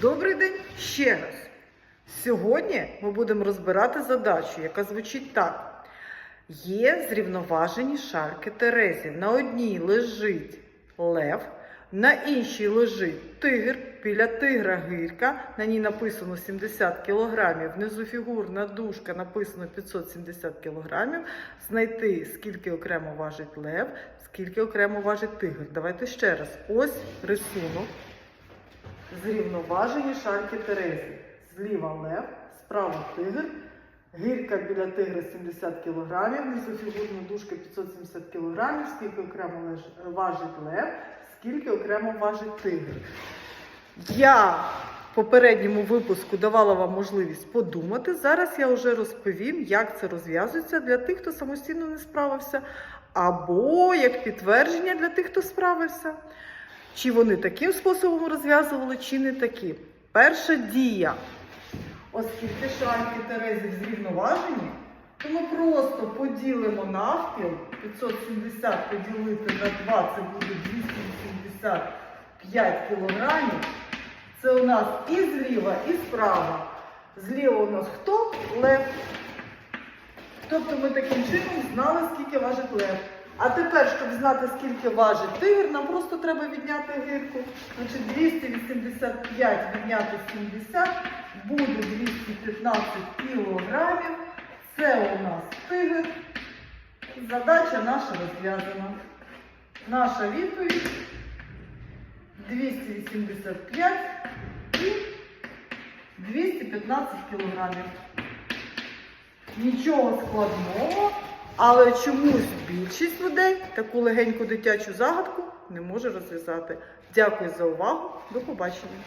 Добрий день ще раз. Сьогодні ми будемо розбирати задачу, яка звучить так: є зрівноважені шарки терезів. На одній лежить лев, на іншій лежить тигр. Біля тигра гирка. На ній написано 70 кг. Внизу фігурна дужка написано 570 кг. Знайти, скільки окремо важить лев, скільки окремо важить тигр. Давайте ще раз. Ось рисунок. Зрівноважені шарки Терезі. Зліва лев, справа тигр. Гірка біля тигра 70 кг, внизу фігурна дужка 570 кг, скільки окремо важить лев, скільки окремо важить тигр. Я в попередньому випуску давала вам можливість подумати. Зараз я вже розповім, як це розв'язується для тих, хто самостійно не справився, або як підтвердження для тих, хто справився. Чи вони таким способом розв'язували, чи не таким. Перша дія. Оскільки шарки Терезів зрівноважені, то ми просто поділимо навпіл. 570 поділити на 2 це буде 285 кілограмів. Це у нас і зліва, і справа. Зліва у нас хто? Лев. Тобто ми таким чином знали, скільки важить лев. А тепер, щоб знати, скільки важить тигр, нам просто треба відняти гирку. Значить, 285 відняти 70 буде 215 кілограмів. Це у нас тигр. Задача наша розв'язана. Наша відповідь 285 і 215 кілограмів. Нічого складного, але чомусь більшість людей таку легеньку дитячу загадку не може розв'язати. Дякую за увагу. До побачення.